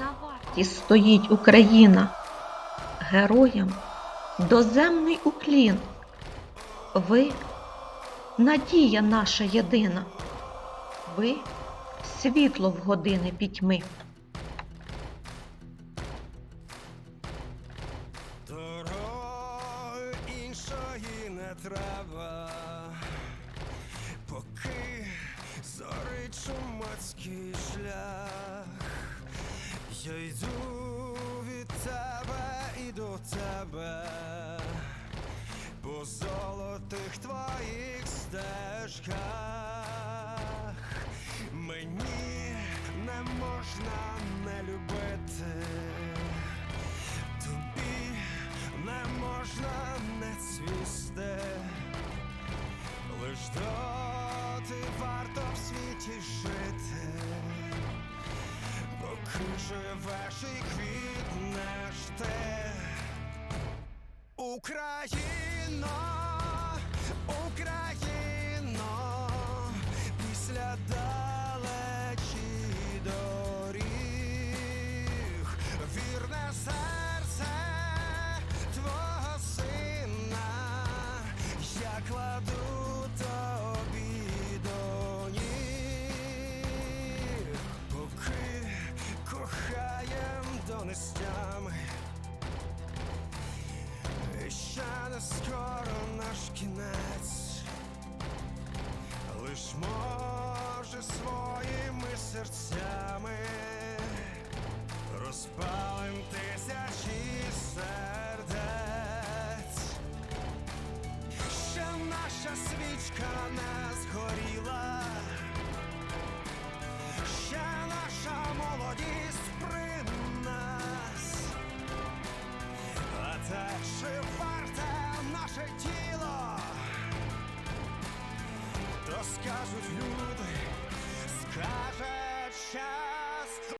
захист стоїть Україна. Героям доземний уклін. Ви надія наша єдина. Ви світло в години пітьми. Дорогою іншої не треба, поки зорить чумацький шлях, я йду від тебе і до тебе, по золотих твоїх стежках мені не можна не любити. Тобі не можна не цвісти, лиш доти варто в світі жити, живеш і квітнеш ти. Україно, Україно, після далечі доріг, вірне серце твого сина, я кладу І не скоро наш кінець, лиш може своїми серцями розпалим тисячі сердець. Ще наша свічка не згоріла, скажуть люди, скаже час.